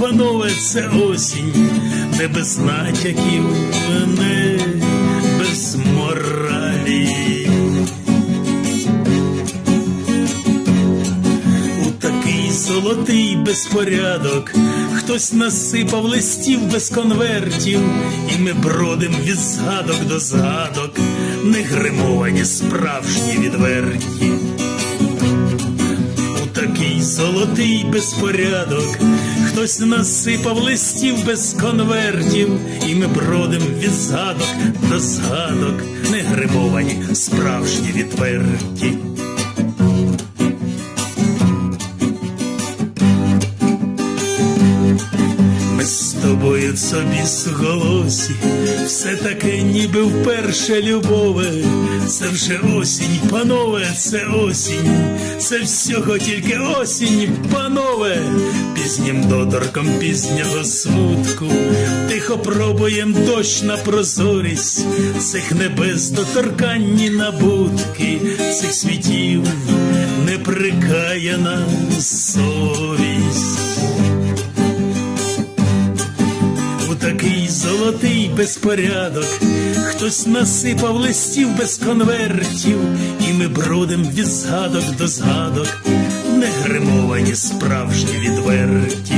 панове, це осінь, не без натяків, не без моралі. У такий золотий безпорядок хтось насипав листів без конвертів, і ми бродим від згадок до згадок, не гримовані справжні відверті. Такий золотий безпорядок хтось насипав листів без конвертів, і ми бродим від згадок до згадок, не грибовані, справжні відверті. Тобою собі зголосі, все таке ніби вперше любове. Це вже осінь, панове, це осінь, це всього тільки осінь, панове, пізнім доторком пізнього смутку, тихо пробуєм дощ на прозорість, цих небес доторканні набутки, цих світів неприкаяна совість. Такий золотий безпорядок хтось насипав листів без конвертів, і ми бродим від згадок до згадок, не гримовані справжні відверті.